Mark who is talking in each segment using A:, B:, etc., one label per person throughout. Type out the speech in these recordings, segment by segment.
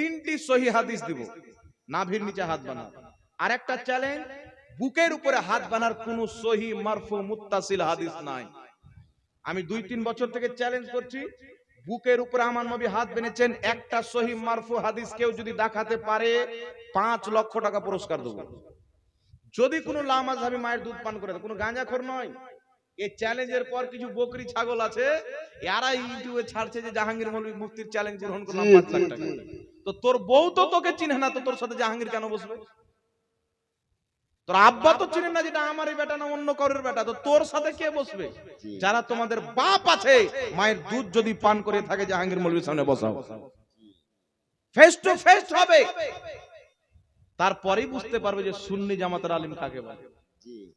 A: তিনটি সহি হাদিস দিব। নাভির নিচে হাত বানা আর একটা চ্যালেঞ্জ বুকের উপরে হাত বানার কোন সহি মারফু মুত্তাসিল হাদিস নাই। আমি দুই তিন বছর থেকে চ্যালেঞ্জ করছি, বুকের উপরে আমার নবী হাত বেনেছেন একটা সহি মারফু হাদিস কেউ যদি দেখাতে পারে, পাঁচ লক্ষ টাকা পুরস্কার দেবো। যদি কোনো লামাজহাবি মায়ের দুধ পান করে, কোনো গাঁজাখোর নয় এই চ্যালেঞ্জের পর কিছু বকরি ছাগল আছে এরা ইউটিউবে ছাড়ছে যে জাহাঙ্গীর মুফতির চ্যালেঞ্জ গ্রহণ করলাম পাঁচ লাখ টাকা। তো তোর বউ তো তোকে চিনে না তো তোর সাথে জাহাঙ্গীর কেন বসবে? তোর আব্বা তো চিনে না যেটা আমারই বেটা না অন্য কারোর বেটা তো তোর সাথে কে বসবে? যারা তোমাদের বাপ আছে মায়ের দুধ যদি পান করে থাকে জাহাঙ্গীর মৌলভীর সামনে বসাও। ফেস টু ফেস হবে। তারপরেই বুঝতে পারবে যে সুন্নি জামাতের আলিম কাকে বলে।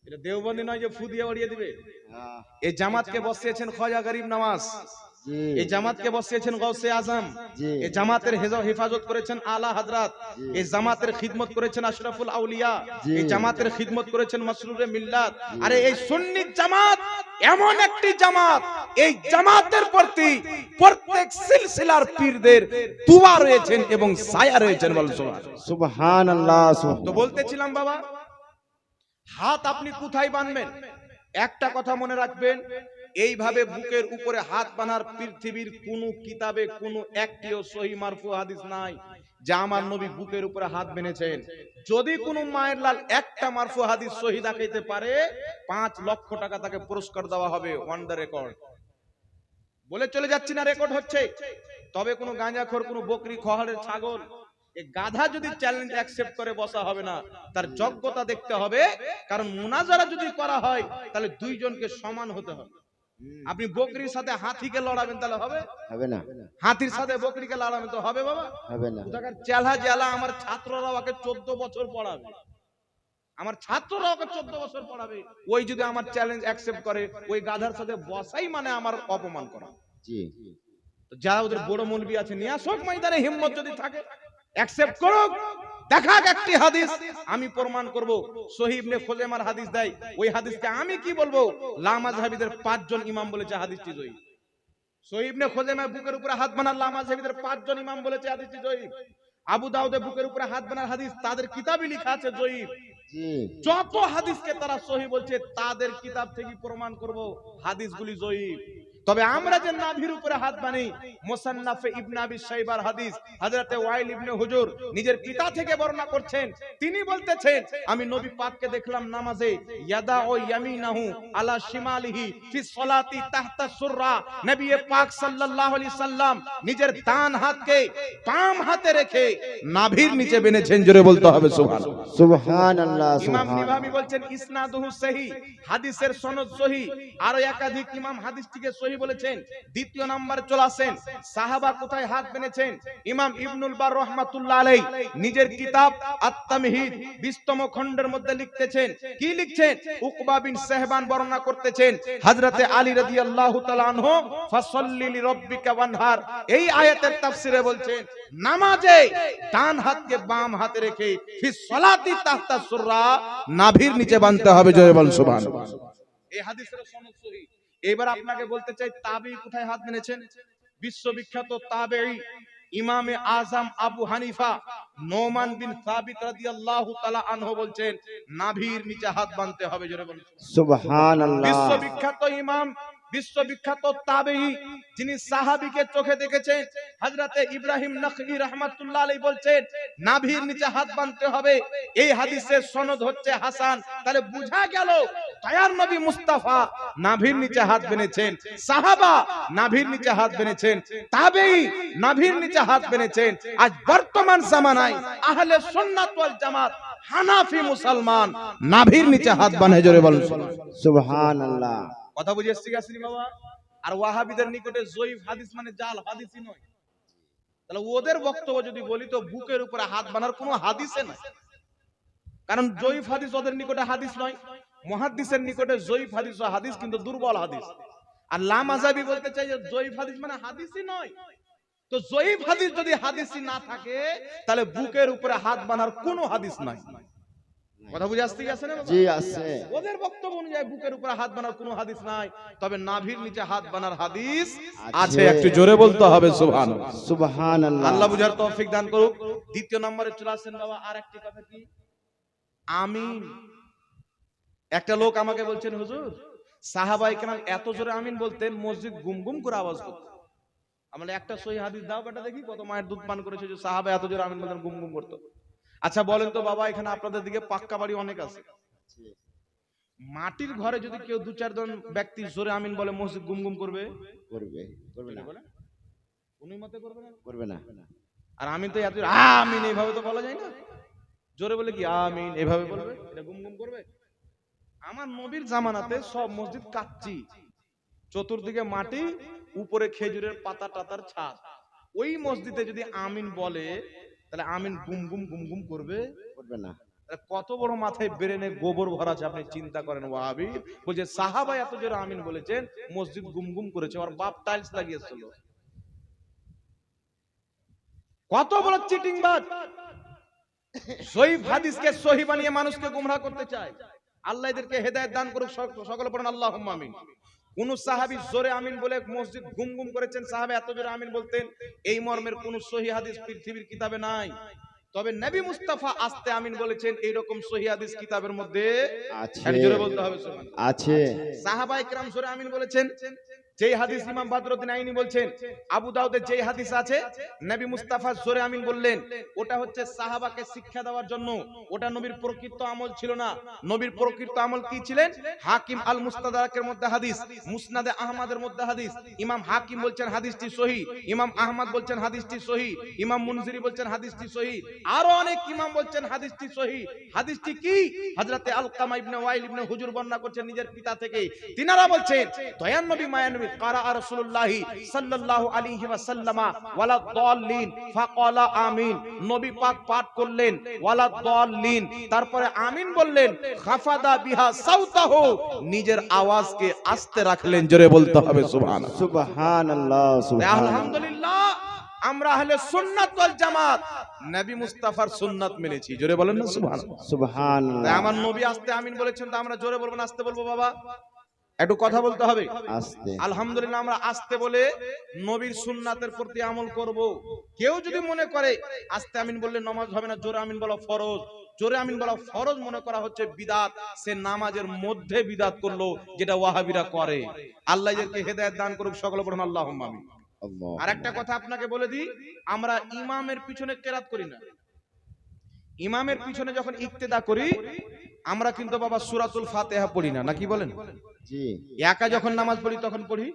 A: এটা দেওবন্দি নয় যে ফু দিয়ে বাড়িয়ে দিবে।
B: হ্যাঁ,
A: এই জামাতকে বসিয়েছেন খজা গরিব নামাজ। এই জামাতকে বসিয়েছেন গৌসে আজম। এই জামাতের হেফাজত করেছেন আলা হাজরাত। এই জামাতের খিদমত করেছেন আশরাফুল আউলিয়া। এই জামাতের খিদমত করেছেন মাসরুরে মিল্লাত। আরে এই সুন্নি জামাত এমন একটি জামাত এই জামাতের প্রতি প্রত্যেক সিলসিলার পীরদের দুয়া রয়েছেন এবং ছায়া রয়েছেন বল সুবহান
B: সুবহানাল্লাহ।
A: তো বলতেছিলাম বাবা হাত আপনি কোথায় বানবেন? একটা কথা মনে রাখবেন, এইভাবে বুকের উপরে হাত বানার পৃথিবীর কোন কিতাবে কোন একটিও সহি মারফু হাদিস নাই, যা আমার নবী বুকের উপরে হাত বেঁধেছেন। যদি কোনো মায়ের লাল একটা মারফু হাদিস সহি দেখাইতে পারে, পাঁচ লক্ষ টাকা তাকে পুরস্কার দেওয়া হবে ওয়ান দ্য রেকর্ড বলে চলে যাচ্ছি না রেকর্ড হচ্ছে। তবে কোনো গাঁজাখোর, কোনো বকরি, খহারের ছাগল এই গাধা যদি চ্যালেঞ্জ অ্যাকসেপ্ট করে বসা হবে না তার যোগ্যতা দেখতে হবে। কারণ মুনাজারা যদি করা হয় তাহলে দুইজনকে সমান হতে হবে। আপনি বকরির সাথে হাতিকে লড়াবেন তাহলে হবে?
B: হবে না।
A: হাতির সাথে বকরিকে লড়াবেন তো হবে বাবা?
B: হবে না।
A: কোথাকার চেলা জেলা আমার ছাত্ররা ওকে চোদ্দ বছর পড়াবে। আমার ছাত্ররা ওকে চোদ্দ বছর পড়াবে। ওই যদি আমার চ্যালেঞ্জ অ্যাকসেপ্ট করে ওই গাধার সাথে বসাই মানে আমার অপমান করা।
B: জি।
A: তো যারা ওদের বড় মৌলবি আছে নিয়ে আসুক ময়দানে হিম্মত যদি থাকে। অ্যাকসেপ্ট করুক। দেখাক একটি হাদিস। আমি প্রমাণ করব। সহিব নে খোজেমার হাদিস দেয়। ওই হাদিসকে আমি কি বলব? লামাজহাবিদের পাঁচজন ইমাম বলেছে হাদিসটি জয়ী। সহিব নে খোজেমার বুকের উপরে হাত বানার পাঁচজন ইমাম বলেছে হাদিসটি জয়ী। আবু দাউদের বুকের উপরে হাত বানার হাদিস তাদের কিতাবে লেখা আছে জয়ী।
B: জি।
A: যত হাদিসকে তারা সহি বলছে তাদের কিতাব থেকে প্রমাণ করব হাদিসগুলি জয়ীফ তবে আমরা যে নাভির উপরে হাত বানি মোসান্নাফে ইবনে আবি শাইবার হাদিস হযরতে ওয়াইল ইবনে হুজুর নিজের পিতা থেকে বর্ণনা করছেন। তিনি বলতেছেন আমি নবী পাককে দেখলাম নামাজে ইয়াদা ও ইয়ামিনাহু আলা শিমালিহি ফি সলাতি তাহতা সুররা। নবী পাক সাল্লাল্লাহু আলাইহি সাল্লাম নিজের ডান হাতকে বাম হাতে রেখে নাভির নিচে বেনেছেন জোরে বলতে হবে সুবহানাল্লাহ।
B: সুবহানাল্লাহ
A: ইমাম নিভামি বলছেন ইসনাদুহু সহি হাদিসের সনদ সহি আর একাধিক ইমাম হাদিসটিকে সহি বলেছেন, দ্বিতীয় নম্বরে চলে আসেন। সাহাবা কোথায় হাত বেনেছেন ইমাম ইবনুল বার রহমাতুল্লাহ আলাই নিজের কিতাব আত-তামহিদ 20 খণ্ডের মধ্যে লিখতেছেন। কি লিখছেন? উকবা বিন সাহবান বর্ণনা করতেছেন হযরতে আলী রাদিয়াল্লাহু তাআলা আনহু, ফাসাল্লি লিরাব্বিকা ওয়ানহার। এই আয়াতের তাফসিরে বলছেন, নামাজে ডান হাতকে বাম হাতে রেখে ফি সলাতি তাহতা সুররা, নাভির নিচে বাঁধতে হবে জয় বল সুবহান এই হাদিসের সনদ সহি। এবার আপনাকে বলতে চাই তাবে কোথায় হাত মেনেছেন? বিশ্ববিখ্যাত তাবেঈ ইমামে আজম আবু হানিফা নোমান বিন সাবিত রাদিয়াল্লাহু তাআলা আনহু বলছেন নাভির নিচে হাত বাঁধতে হবে জোরে বলুন।
B: সুবহানাল্লাহ।
A: বিশ্ববিখ্যাত ইমাম বিশ্ববিখ্যাত তাবেঈ যিনি সাহাবীকে চোখে দেখেছেন, হযরতে ইব্রাহিম নখঈ রাহমাতুল্লাহ আলাইহি বলছেন, নাভির নিচে হাত বাঁধতে হবে, এই হাদিসের সনদ হচ্ছে হাসান। তাহলে বোঝা গেল বেনেছেন আজ বর্তমান জামানায় আহলে হানাফি মুসলমান নাভির নিচে হাত বাঁধে, জোরে বলুন।
B: সুবহানাল্লাহ।
A: কথা বুঝে এসছি গাছনি বাবা। আর ওয়াহাবিদের নিকটে জয়ীফ হাদিস মানে জাল, হাদিসই নয়। তাহলে ওদের বক্তব্য যদি বলি তো বুকের উপরে হাত বানার কোনো হাদিসে নাই। কারণ জয়ীফ হাদিস ওদের নিকটে হাদিস নয় মহাদিসের নিকটে জয়ীফ হাদিস ও হাদিস কিন্তু দুর্বল হাদিস। আর লামাজাবি বলতে চাই যে জয়ীফ হাদিস মানে হাদিসই নয়। তো জয়ীফ হাদিস যদি হাদিসই না থাকে, তাহলে বুকের উপরে হাত বানার কোনো হাদিস নাই। কথা বুঝে আসতে গেছে না
B: জি আছে।
A: ওদের বক্তব্য অনুযায়ী বুকের উপরে হাত বানার কোনো হাদিস নাই তবে নাভির নিচে হাত বানার হাদিস আছে।
B: আছে।
A: একটু জোরে বলতে হবে সুবহান
B: সুবহান
A: আল্লাহ
B: আল্লাহ
A: বুঝার তৌফিক দান করুক। দ্বিতীয় নম্বরে চলে আসছেন বাবা আর একটি কথা কি? আমিন। একটা লোক আমাকে বলছেন হুজুর সাহাবাই কেন এত জোরে আমিন বলতেন মসজিদ গুম গুম করে আওয়াজ করতো। আমরা একটা সহি হাদিস দাও বেটা দেখি কত মায়ের দুধ পান করেছে যে সাহাবা এত জোরে আমিন বলতেন গুম গুম করতো। আচ্ছা বলেন তো বাবা এখানে আপনাদের দিকে পাক্কা বাড়ি অনেক আছে। মাটির ঘরে যদি কেউ দু চারজন ব্যক্তি জোরে আমিন বলে মসজিদ গুম গুম করবে
B: করবে করবে না?
A: উনি মতে করবে না?
B: করবে না।
A: আর আমি তো এত আমিন এইভাবে তো বলা যায় না। জোরে বলে কি আমিন এভাবে বলবে? এটা গুম গুম করবে? আমার নবীর জামানাতে সব মসজিদ কাচ্চি। চতুর্দিকে মাটি উপরে খেজুরের পাতা টাতার ছাদ ওই মসজিদে যদি আমিন বলে তাহলে আমিন গুম গুম গুম গুম করবে।
B: করবে না।
A: কত বড় মাথায় বেরেনে গোবর ভরা আছে আপনি চিন্তা করেন ওয়াহাবি। বলছে সাহাবা এত জোরে আমিন বলেছেন মসজিদ গুম গুম করেছে ওর বাপ টাইলস লাগিয়েছিল। কত বড় চিটিং বাজ সহিহ হাদিসকে সহি বানিয়ে মানুষকে গুমরাহ করতে চায়। আল্লাহ এদেরকে হেদায়েত দান করুক সক- সকলে পড়েন আল্লাহুম্মা আমিন। কোন সাহাবি জোরে আমিন বলে মসজিদ গুম গুম করেছেন সাহাবে এত জোরে আমিন বলতেন এই মর্মের কোন সহি হাদিস পৃথিবীর কিতাবে নাই। তবে নবী মুস্তাফা আস্তে আমিন বলেছেন এই রকম সহি হাদিস কিতাবের মধ্যে
B: আছে।
A: জোরে বলতে হবে
B: আছে।
A: সাহাবায়ে কেরাম জোরে আমিন বলেছেন যেই হাদিস ইমাম বদরুদ্দিন আইনি বলছেন আবু দাউদের যেই হাদিস আছে নবী মুস্তাফা জোরে আমিন বললেন ওটা হচ্ছে সাহাবাকে শিক্ষা দেওয়ার জন্য ওটা নবীর প্রকৃত আমল ছিল না। নবীর প্রকৃত আমল কি ছিলেন? হাকিম আল মুস্তাদারাকের মধ্যে হাদিস মুসনাদে আহমদের মধ্যে হাদিস। ইমাম হাকিম বলছেন হাদিসটি সহি ইমাম আহমদ বলছেন হাদিসটি সহি ইমাম মুনজিরি বলছেন হাদিসটি সহি। আরও অনেক ইমাম বলছেন হাদিসটি সহি। হাদিসটি কি? হযরতে আলকামা ইবনে ওয়াইল ইবনে হুজুর বর্ণনা করছেন নিজের পিতা থেকে। তিনারা বলছেন দয়ান নবী ওয়ালা দাল্লিন ফাকালা আমিন নবী পাক পাঠ করলেন ওয়ালা দাল্লিন তারপরে আমিন বললেন খাফাদা বিহা সাউতাহু নিজের আওয়াজকে আস্তে রাখলেন জোরে বলতে হবে সুবহানাল্লাহ।
B: সুবহান সুবহান
A: আলহামদুলিল্লাহ আমরা আহলে সুন্নাত ওয়াল জামাত। নবী মুস্তাফার সুন্নাত মেনেছি জোরে বলেন না সুবহানাল্লাহ।
B: সুবহান
A: আমার নবী আস্তে আমিন বলেছেন তো আমরা জোরে বলব না আস্তে বলব বাবা। একটু কথা বলতে হবে। আলহামদুলিল্লাহ আমরা আস্তে বলে নবীর সুন্নাতের প্রতি আমল করব। কেউ যদি মনে করে আস্তে আমিন বললে নামাজ হবে না জোরে আমিন বলা ফরজ। জোরে আমিন বলা ফরজ মনে করা হচ্ছে বিদাত। সে নামাজের মধ্যে বিদাত করল যেটা ওয়াহাবিরা করে। আল্লাহ এদেরকে হেদায়েত দান করুক সকল পড়ুন আমিন।
B: আল্লাহ
A: আর একটা কথা আপনাকে বলে দিই আমরা ইমামের পিছনে কেরাত করি না। ইমামের পিছনে যখন ইক্তেদা করি আমরা কিন্তু বাবা সূরাতুল ফাতিহা পড়ি না নাকি বলেন? একা যখন নামাজ পড়ি তখন পড়ি।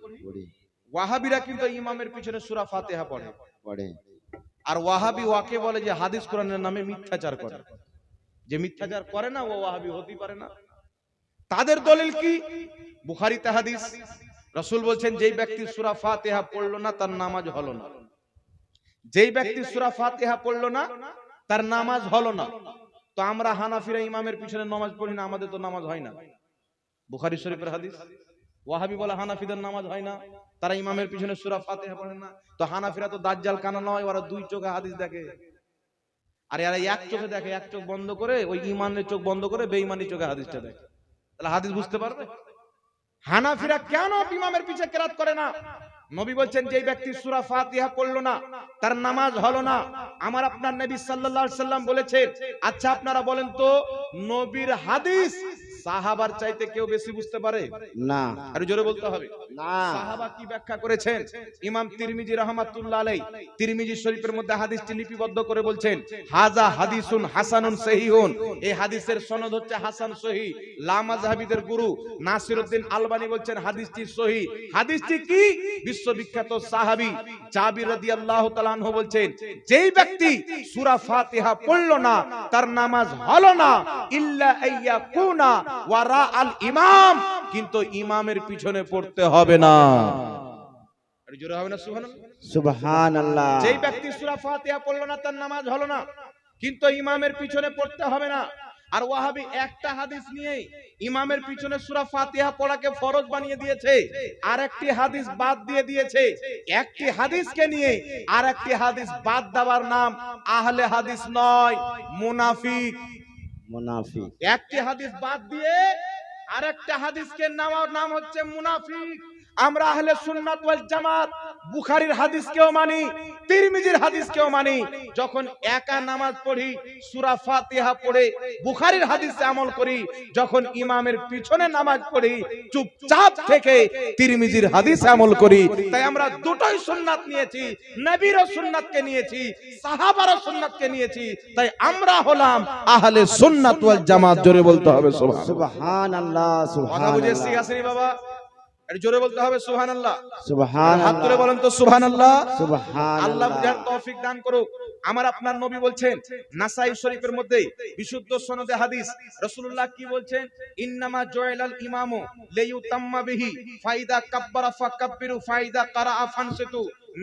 A: ওয়াহাবিরা কিন্তু ইমামের পিছনে সূরা ফাতিহা পড়ে।
B: পড়ে।
A: আর ওয়াহাবি ওয়াকে বলে যে হাদিস কোরআনের নামে মিথ্যাচার করে। যে মিথ্যাচার করে না ও ওয়াহাবি হতেই পারে না। তাদের দলিল কি? বুখারীতে হাদিস। রসুল বলছেন যেই ব্যক্তি সুরা ফাতিহা পড়ল না তার নামাজ হলো না। যেই ব্যক্তি সুরা ফাতিহা পড়ল না তার নামাজ হলো না। তো আমরা হানাফিরা ইমামের পিছনে নামাজ পড়ি না, আমাদের তো নামাজ হয় না। বুখারী শরীফের হাদিস, ওয়াহাবি বলে হানাফিদের নামাজ হয় না, তারা ইমামের পিছনে সূরা ফাতিহা পড়ে না। তো হানাফিরা তো দাজ্জাল কানা নয়, ওরা দুই চোখে হাদিস দেখে। আর এরা এক চোখে দেখে, এক চোখ বন্ধ করে, ওই ইমানের চোখ বন্ধ করে বেঈমানি চোখে হাদিসটা দেখে। তাহলে হাদিস বুঝতে পারবে? হানাফিরা কেন ইমামের পিছে কেরাত করে না? নবী বলছেন, যে ব্যক্তি সুরা ফাতিহা পড়ল না, তার নামাজ হলো না। আমার আপনার নবী সাল্লাল্লাহু আলাইহি সাল্লাম বলেছেন আচ্ছা আপনারা বলেন তো, নবীর হাদিস সাহাবার চাইতে কেউ বেশি বুঝতে পারে?
B: না।
A: আর জোরে বলতে হবে।
B: না।
A: সাহাবা কি ব্যাখ্যা করেছেন? ইমাম তিরমিজি রাহমাতুল্লাহ আলাই তিরমিজি শরীফের মধ্যে হাদিসটি লিপিবদ্ধ করে বলছেন হাজা হাদিসুন হাসানুন সহিহুন। এই হাদিসের সনদ হচ্ছে হাসান সহি। লামাজহাবিদের গুরু নাসিরউদ্দিন আলবানি বলছেন হাদিসটি সহি। হাদিসটি কি? বিশ্ববিখ্যাত সাহাবী জাবির রাদিয়াল্লাহু তাআলা আনহু বলছেন যেই ব্যক্তি সূরা ফাতিহা পড়ল না তার নামাজ হলো না। ইল্লা আইয়াকুনা ওয়ারা আল ইমাম কিন্তু ইমামের পিছনে পড়তে হবে না। আর জোরে হবে না
B: সুবহান আল্লাহ
A: যেই ব্যক্তি সূরা ফাতিহা পড়ল না তার নামাজ হলো না। কিন্তু ইমামের পিছনে পড়তে হবে না। আর ওয়াহাবি একটা হাদিস নিয়ে ইমামের পিছনে সূরা ফাতিহা পড়াকে ফরজ বানিয়ে দিয়েছে। আর একটি হাদিস বাদ দিয়ে দিয়েছে। একটি হাদিসকে নিয়ে আর একটি হাদিস বাদ দেওয়ার নাম আহলে হাদিস নয় মুনাফিক।
B: মুনাফিক।
A: একটি হাদিস বাদ দিয়ে আরেকটা হাদিসকে নাম নাম হচ্ছে মুনাফিক। আমরা আহলে সুন্নাত ওয়াল জামাত বুখারীর হাদিসকেও মানি তিরমিজির হাদিস হাদিসকেও মানি যখন একা নামাজ পড়ি সূরা ফাতিহা পড়ে বুখারীর হাদিসে আমল করি যখন ইমামের পিছনে নামাজ পড়ি চুপচাপ থেকে তিরমিজির হাদিসে আমল করি তাই আমরা দুটোই সুন্নাত নিয়েছি নবীরও সুন্নাতকে নিয়েছি সাহাবারও সুন্নাতকে নিয়েছি তাই আমরা হলাম আহলে সুন্নাত ওয়াল জামাত জোরে বলতে হবে সুবহান
B: সুবহানাল্লাহ
A: কথা বুঝে এসছি আসেনি বাবা? জোরে বলতে হবে সুবহানাল্লাহ। হাত তুলে বলেন তো সুবহানাল্লাহ। আল্লাহ
B: সুবহানাল্লাহ
A: বুঝার তৌফিক দান করুক। আমার আপনার নবী বলছেন, নাসাই শরীফের মধ্যে বিশুদ্ধ সনদে হাদিস। রাসূলুল্লাহ কি বলছেন? ইন্নামা জয়লাল ইমামু বিহি ফাইদা কাব্বারা ফাকাব্বিরু ফাইদা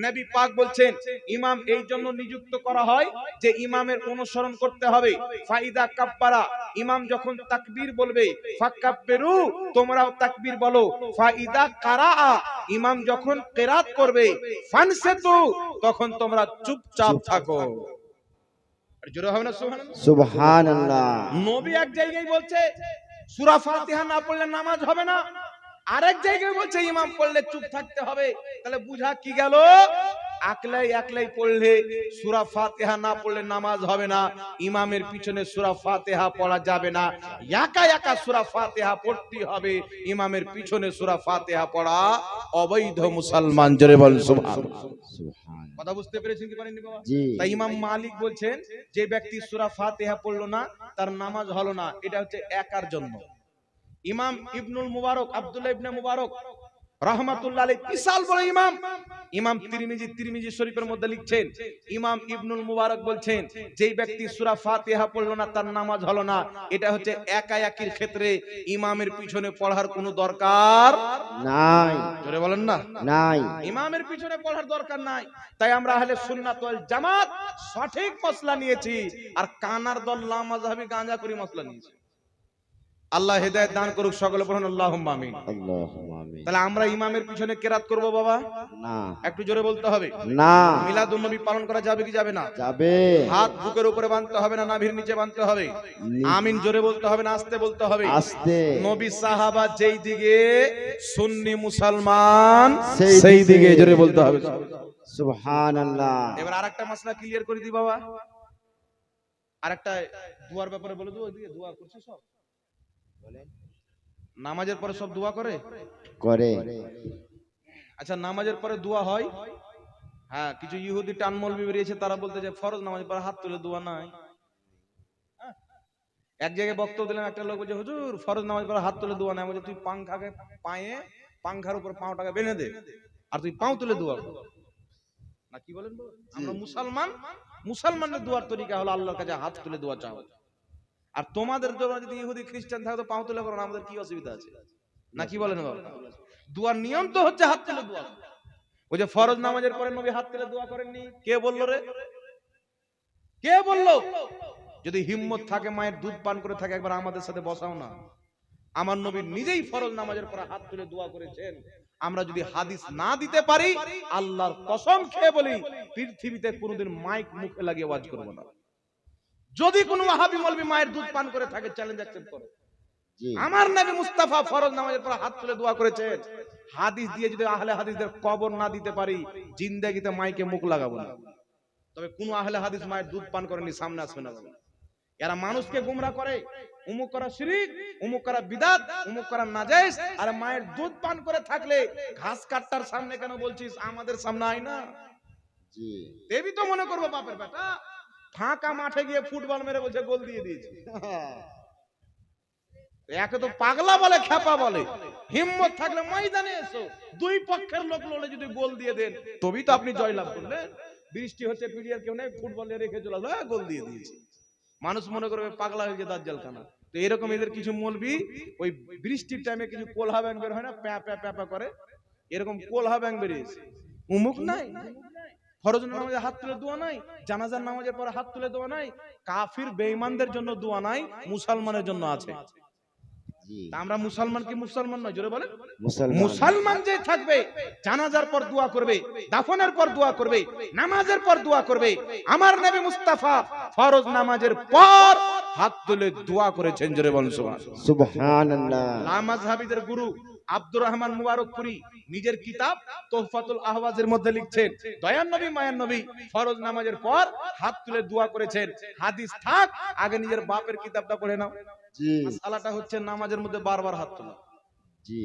A: নবী পাক বলছেন, ইমাম এই জন্য নিযুক্ত করা হয় যে ইমামের অনুসরণ করতে হবে। ফাইদা কাব্বারা, ইমাম যখন তাকবীর বলবে, ফাকাব্বিরু, তোমরাও তাকবীর বলো। ফাইদা কারাআ, ইমাম যখন কেরাত করবে, ফানসিতু তখন তোমরা চুপচাপ থাকো। জোরে হবে না সুবহানাল্লাহ?
B: সুবহানাল্লাহ।
A: নবী এক জায়গায় বলছে সূরা ফাতিহা না পড়লে নামাজ হবে না। আরেক জায়গায় বলছে ইমাম পড়লে চুপ থাকতে হবে। তাহলে বুঝা কি গেল? আকলাই একলাই পড়লে সূরা ফাতিহা না পড়লে নামাজ হবে না। ইমামের পিছনে সূরা ফাতিহা পড়া যাবে না। একা একা সূরা ফাতিহা পড়তে হবে। ইমামের পিছনে সূরা ফাতিহা পড়া অবৈধ মুসলমান। জোরে বল কথা বুঝতে পেরেছেন কি পারেননি বাবা? তাই ইমাম মালিক বলছেন যে ব্যক্তি সূরা ফাতিহা পড়ল না তার নামাজ হলো না। এটা হচ্ছে একার জন্য। ইমাম ইবনুল মুবারক আব্দুল্লাহ ইবনে মুবারক রহমাতুল্লাহ আলাইহি বিশাল বড় ইমাম। ইমাম তিরমিজি তিরমিজি শরীফের মধ্যে লিখছেন ইমাম ইবনুল মুবারক বলছেন যেই ব্যক্তি সূরা ফাতিহা পড়ল না তার নামাজ হলো না। এটা হচ্ছে একা একির ক্ষেত্রে ইমামের পিছনে পড়ার কোনো দরকার
B: নাই।
A: জোরে বলেন না?
B: নাই।
A: ইমামের পিছনে পড়ার দরকার নাই। তাই আমরা আহলে সুন্নাত ওয়াল জামাত সঠিক মশলা নিয়েছি। আর কানার দল লামাযহাবি গাঁজা করি মসলা নিয়েছি। আল্লাহ হেদায়েত দান করুক সকলে পড়ুন আল্লাহুম্মা আমিন। তাহলে আমরা ইমামের পিছনে কেরাত করব বাবা?
B: না।
A: একটু জোরে বলতে হবে।
B: না।
A: মিলাদুন নবী পালন করা যাবে কি যাবে না?
B: যাবে।
A: হাত বুকের উপরে বাঁধতে হবে না নাভির নিচে বাঁধতে হবে? আমিন জোরে বলতে হবে না আস্তে বলতে হবে?
B: আস্তে।
A: নবী সাহাবা যেই দিকে সুন্নি মুসলমান
B: সেই
A: দিকে। জোরে বলতে হবে।
B: সুবহানাল্লাহ।
A: এবার আরেকটা মশলা ক্লিয়ার করে দি বাবা। আরেকটা দুয়ার ব্যাপারে বলে দেবো দোয়া করছে সব। নামাজের পরে সব দোয়া করে?
B: করে।
A: আচ্ছা নামাজের পরে দোয়া হয়? হ্যাঁ কিছু ইহুদি টানমলবি বেরিয়েছে তারা বলতে যে ফরজ নামাজের পরে হাত তুলে দোয়া নাই। হ্যাঁ? এক জায়গায় বক্তব্য দিলাম একটা লোক বলছে হুজুর ফরজ নামাজ পরে হাত তুলে দোয়া নাই। বলছে তুই পাংখাকে পায়ে পাংখার উপর পাওটাকে বেঁধে দে আর তুই পাও তুলে দোয়া কর। না কি বলেন? আমরা মুসলমান মুসলমানের দোয়ার তরিকা হলো আল্লাহর কাছে হাত তুলে দোয়া চাও আর তোমাদের জন্য যদি ইহুদি খ্রিস্টান থাকতো পাও তুলে করো আমাদের কি অসুবিধা আছে? না কি বলেন দোয়ার নিয়ম তো হচ্ছে হাত তুলে দোয়া। ওই যে ফরজ নামাজের পরে নবী হাত তুলে দোয়া করেননি, কে বলল রে? কে বলল? যদি হিম্মত থাকে, মায়ের দুধ পান করে থাকে, একবার আমাদের সাথে বসাও না। আমার নবী নিজেই ফরজ নামাজের পরে হাত তুলে দোয়া করেছেন। আমরা যদি হাদিস না দিতে পারি, আল্লাহর কসম খেয়ে বলি, পৃথিবীতে কোনোদিন মাইক মুখে লাগিয়ে ওয়াজ করব না। যদি কোনো ওয়াহাবি মলবি মায়ের দুধ পান করে থাকে চ্যালেঞ্জ অ্যাকসেপ্ট করো। আমার নবী মুস্তাফা ফরজ নামাজের পর হাত তুলে দোয়া করেছেন হাদিস দিয়ে যদি আহলে হাদিসদের কবর না দিতে পারি জিন্দেগিতে মাইকে মুখ লাগাবো না। তবে কোন আহলে হাদিস মায়ের দুধ পান করেনি সামনে আসবে না এরা মানুষকে গুমরা করে উমুক করা শিরিক উমুক করা বিদাত উমুক করা নাজাইজ আর মায়ের দুধ পান করে থাকলে ঘাস কাটটার সামনে কেন বলছিস? আমাদের সামনে আয় না।
B: জি।
A: দেবী তো মনে করব বাপের বেটা। ফাঁকা মাঠে গিয়ে ফুটবল মেরে বলছে গোল দিয়ে দিয়েছে। একে তো পাগলা বলে খেপা বলে। হিম্মত থাকলে ময়দানে এসো। দুই পক্ষের লোক লড়ে যদি গোল দিয়ে দেন তবেই তো আপনি জয়লাভ করলেন। বৃষ্টি হচ্ছে পিডিয়ার কেউ নেই ফুটবলে রেখে চলে আসলো, হ্যাঁ, গোল দিয়ে দিয়েছে। মানুষ মনে করবে পাগলা হয়ে গেছে দাজ্জাল খানা তো এরকম এদের কিছু মলবি ওই বৃষ্টির টাইমে কিছু কোলহা ব্যাং বের হয় না প্যা প্যা করে। এরকম কোলহা ব্যাং বেরিয়েছে। উমুক নাই? ফরজ নামাজে হাত তুলে দোয়া নাই জানাজার নামাজের পরে হাত তুলে দোয়া নাই কাফির বেঈমানদের জন্য দোয়া নাই মুসলমানের জন্য আছে। আমরা মুসলমান কি মুসলমান নয় জোরে বলেন।
B: মুসলমান।
A: মুসলমান যে থাকবে জানাজার পর দোয়া করবে দাফনের পর দোয়া করবে নামাজের পর দোয়া করবে আমার নবী মুস্তাফা ফরজ নামাজের পর হাত তুলে দোয়া করেছেন জোরে বলুন সুবহানাল্লাহ।
B: সুবহানাল্লাহ।
A: লামাজহাবিদের গুরু আব্দুর রহমান মুবারকপুরি নিজের কিতাব তোহফাতুল আহওয়াজের মধ্যে লিখছেন দয়ান নবী মায়ান নবী ফরজ নামাজের পর হাত তুলে দোয়া করেছেন হাদিস থাক আগে নিজের বাপের কিতাবটা পড়ে নাও।
B: জি।
A: মাসালাটা হচ্ছে নামাজের মধ্যে বারবার হাত তোলা।
B: জি।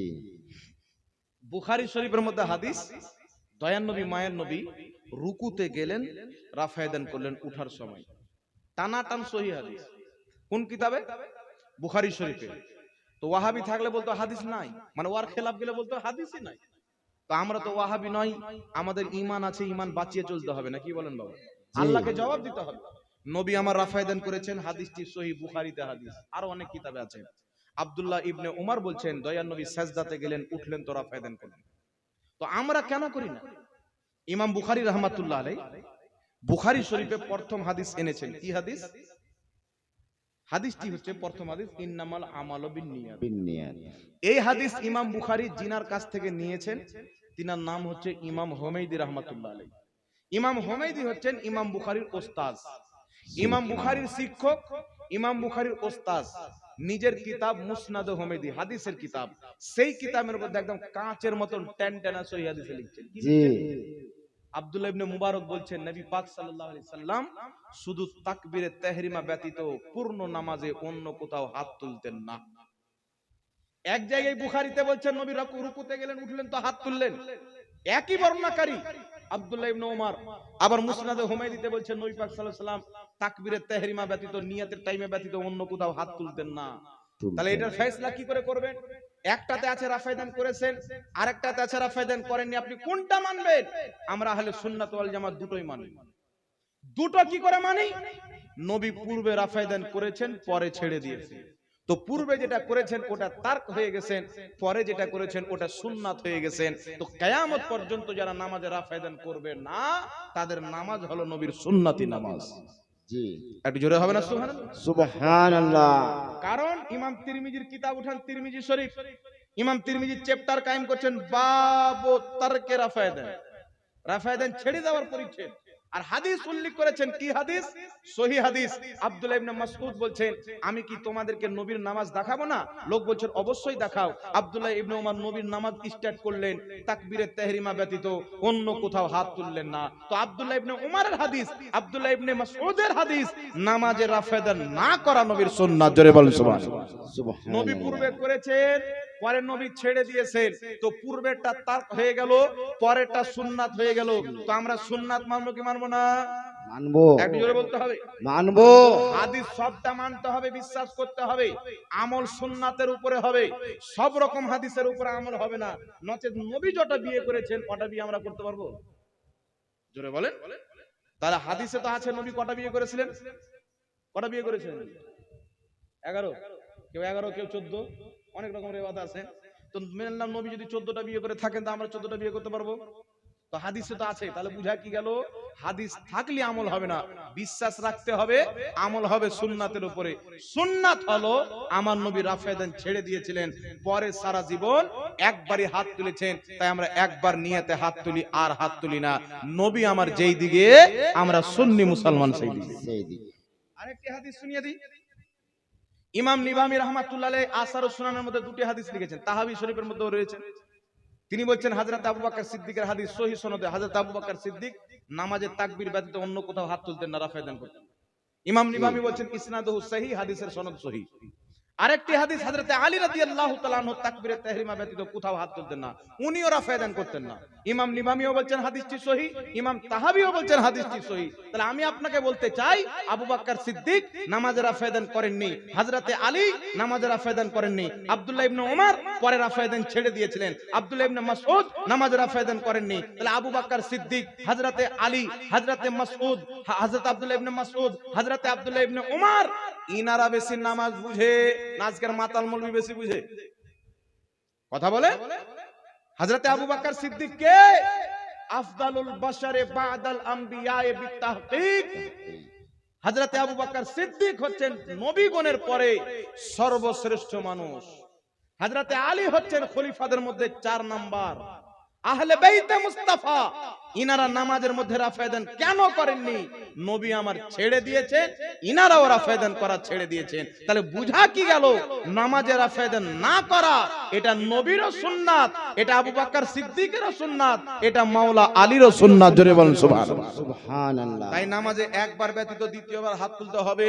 A: বুখারী শরীফের মধ্যে হাদিস দয়ান নবী মায়ের নবী রুকুতে গেলেন রাফায়দান করলেন উঠার সময়। টানা টান সহি হাদিস। কোন কিতাবে? বুখারী শরীফে। তো ওয়াহাবি থাকলে বলতো হাদিস নাই। মানে ওয়ার খেলাফ গেলে বলতো হাদিসই নাই। তো আমরা তো ওয়াহাবি নয় আমাদের ইমান আছে ইমান বাঁচিয়ে চলতে হবে না কি বলেন বাবা? আল্লাহকে জবাব দিতে হবে। নবী আমার রাফায়দান করেছেন হাদিসটি সহি বুখারীতে হাদিস। আর অনেক কিতাবে আছে। আব্দুল্লাহ ইবনে উমার বলছেন দয়ান নবী সাজদাতে গেলেন উঠলেন তো রাফায়দান করলেন। তো আমরা কেন করি না? ইমাম বুখারী রহমাতুল্লাহ আলাই বুখারী শরীফে প্রথম হাদিস এনেছেন। কি হাদিস? হাদিসটি হচ্ছে প্রথম হাদিস ইন্নামাল আমাল
B: বিনিয়াত
A: এই হাদিস ইমাম বুখারী জিনার কাছ থেকে নিয়েছেন। তিনার নাম হচ্ছে ইমাম হোমেইদি রহমাতুল্লাহ আলাই ইমাম হোমেইদি হচ্ছেন ইমাম বুখারীর ওস্তাদ। ইমাম বুখারীর শিক্ষক ইমাম বুখারীর ওস্তাদ। নিজের কিতাব মুসনাদ হোমেদি হাদিসের কিতাব। সেই কিতাবের মধ্যে একদম কাঁচের মতন টেন টেনা সহি হাদিসে লিখছেন।
B: জি।
A: আব্দুল্লাহ ইবনে মুবারক বলছেন নবী পাক সাল্লাল্লাহু আলাইহি সাল্লাম শুধু তাকবীরে তাহরিমা ব্যতীত পূর্ণ নামাজে অন্য কোথাও হাত তুলতেন না। এক জায়গায় বুখারীতে বলছেন নবী রুকুতে গেলেন উঠলেন তো হাত তুললেন। একই বর্ণনাকারী আব্দুল্লাহ ইবনে ওমর আবার মুসনাদে হুমায়দিতে বলছেন নবী পাক সাল্লাল্লাহু আলাইহি সাল্লাম তাকবীরে তাহরিমা ব্যতীত নিয়াতের টাইমে ব্যতীত অন্য কোথাও হাত তুলতেন না। তাহলে এটার ফয়সলা কি করে করবেন? একটাতে আছে রাফায়দান করেছেন, আরেকটাতে আছে রাফায়দান করেননি। আপনি কোনটা মানবেন? আমরা আহলে সুন্নাত ওয়াল জামাত দুটোই মানি। দুটো কি করে মানি? নবী পূর্বে রাফায়দান করেছেন, পরে ছেড়ে দিয়েছেন তো পূর্বে যেটা করেছেন, ওটা তার্ক হয়ে গেছেন, পরে যেটা করেছেন, ওটা সুন্নাত হয়ে গেছেন। তো কিয়ামত পর্যন্ত যারা নামাজে রাফায়দান করবে না, তাদের নামাজ হলো নবীর সুন্নাতি নামাজ।
B: জি।
A: একটু জোরে হবে না সুবহানাল্লাহ? কারণ ইমাম তিরমিজির কিতাব উঠান তিরমিজি শরীফ। ইমাম তিরমিজি চ্যাপ্টার কায়েম করছেন বাবু তারকে রাফায়দান। রাফায়দান ছেড়ে দেওয়ার পরিচ্ছেদ। আর হাদিস উল্লেখ করেছেন কি হাদিস? সহি হাদিস। আব্দুল্লাহ ইবনে মাসউদ বলছেন আমি কি তোমাদেরকে নবীর নামাজ দেখাবো না? লোক বলছেন অবশ্যই দেখাও। আব্দুল্লাহ ইবনে ওমর নবীর নামাজ স্টার্ট করলেন তাকবীরে তাহরিমা ব্যতীত অন্য কোথাও হাত তুললেন না। তো আব্দুল্লাহ ইবনে উমারের হাদিস আব্দুল্লাহ ইবনে মাসউদের হাদিস নামাজে রাফায়দান না করা নবীর সুন্নাত। জোরে বলেন সুবহানাল্লাহ। নবী পূর্বে করেছেন পরে নবী ছেড়ে দিয়েছেন। তো পূর্বেরটা তার হয়ে গেল পরেরটা সুন্নাত হয়ে গেল। তো আমরা সুন্নাত মানবো কি মানবো না?
B: মানবো।
A: একটু জোরে বলতে হবে।
B: মানবো।
A: হাদিস সবটা মানতে হবে বিশ্বাস করতে হবে। আমল সুন্নাতের উপরে হবে। সব রকম হাদিসের উপরে আমল হবে না। নচেত নবী যটা বিয়ে করেছেন ওটা বিয়ে আমরা করতে পারব? জোরে বলেন। তাহলে হাদিসে তো আছে নবী কটা বিয়ে করেছিলেন? কটা বিয়ে করেছিলেন? এগারো। কেউ এগারো কেউ চোদ্দ? অনেক রকম রেওয়াজ আছে। তো মেনলাম নবী যদি চোদ্দটা বিয়ে করে থাকেন তো আমরা চোদ্দটা বিয়ে করতে পারব? তো হাদিসে তো আছে তাহলে বুঝা কি গেল? হাদিস থাকলে আমল হবে না। বিশ্বাস রাখতে হবে আমল হবে সুন্নাতের উপরে। সুন্নাত হলো আমার নবী রাফেদান ছেড়ে দিয়েছিলেন পরে সারা জীবন একবারই হাত তুলেছেন তাই আমরা একবার নিয়েতে হাত তুলি আর হাত তুলি না। নবী আমার যেই দিকে আমরা সুন্নি মুসলমান সেই দিকে। আরেকটি হাদিস শুনিয়ে দিই। ইমাম নিবামি রহমাতুল্লাহ আসার সুনানের মধ্যে দুটি হাদিস লিখেছেন। তাহাবি শরীফের মধ্যেও রয়েছে। তিনি বলছেন হাজরত আবু বাকর সিদ্দিকের হাদিস সহি সনদে হাজরত আবু বাকর সিদ্দিক নামাজের তাকবির ব্যতীত অন্য কোথাও হাত তুলতেন না রাফায়দান করতেন। ইমাম নিবামি বলছেন, ইসনাদুহু সহি হাদিসের সনদ সহিহ। আরেকটি হাদিস হযরত আলী রাদিয়াল্লাহু তাআলা আনহু তাকবীরে তাহরিমা ব্যতীত কোথাও হাত তুলতেন না। উনিও রাফায়দান করতেন না। ইমাম নিবামিও বলছেন হাদিসটি সহি, ইমাম তাহাবিও বলছেন হাদিসটি সহি। তাহলে আমি আপনাকে বলতে চাই, আবু বকর সিদ্দিক নামাজে রাফায়দান করেননি, হযরতে আলী নামাজে রাফায়দান করেননি, আব্দুল্লাহ ইবনে ওমর পরে রাফায়দান ছেড়ে দিয়েছিলেন, আব্দুল্লাহ ইবনে মাসউদ নামাজে রাফায়দান করেননি। তাহলে আবু বাক্কার সিদ্দিক, হযরতে আলী, হযরতে মাসউদ, হযরত আব্দুল্লাহ ইবনে মাসউদ, হযরতে আব্দুল্লাহ ইবনে ওমর ইনারা বেশি নামাজ বুঝে। না আজকের মাতাল মলবি বেশি বুঝে। কথা বলে? হযরতে আবু বকর সিদ্দিক কে? আফদালুল বাশারে বাদাল আম্বিয়ায়ে বিতাহকিক হযরতে আবু বকর সিদ্দিক হচ্ছেন নবীগণের পরে সর্বশ্রেষ্ঠ মানুষ। হযরতে আলী হচ্ছেন খলিফাদের মধ্যে চার নাম্বার। আহলে বাইতে মুস্তাফা। ইনারা নামাজের মধ্যে রাফায়দান কেন করেননি? নবী আমার ছেড়ে দিয়েছেন ইনারাও রাফায়দান করা ছেড়ে দিয়েছেন। তাহলে বুঝা কি গেল? নামাজে রাফায়দান না করা এটা নবীরও সুন্নাত এটা আবু বকর সিদ্দিকেরও সুন্নাত এটা মাওলা আলীরও সুন্নাত জোরে বলেন সুবহানাল্লাহ।
B: সুবহানাল্লাহ।
A: তাই নামাজে একবার ব্যতীত দ্বিতীয়বার হাত তুলতে হবে।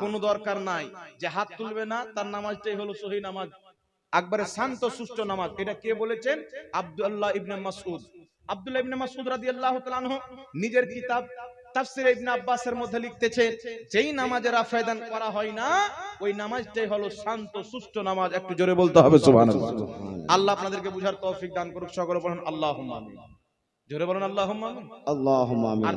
A: কোনো দরকার নাই। যে হাত তুলবে না তার নামাজটাই হলো সহি নামাজ। একবারে শান্ত সুষ্ঠ নামাজ। এটা কে বলেছেন? আব্দুল্লাহ ইবনে মাসউদ। আব্দুল্লাহ ইবনে মাসউদ রাদিয়াল্লাহু তাআলা নিজের কিতাব তাফসীর ইবনে আব্বাসের মধ্যে লিখতেছে যেই নামাজের আফায়দান করা হয় না ওই নামাজটাই হলো শান্ত সুষ্ঠ নামাজ। একটু জোরে বলতে হবে সুবহানাল্লাহ। আল্লাহ আপনাদেরকে বুঝার তৌফিক দান করুক সকলে বলুন আল্লাহুম্মা আমিন। জোরে বলুন আল্লাহুম্মা আমিন।
B: আল্লাহুম্মা আমিন।
A: আর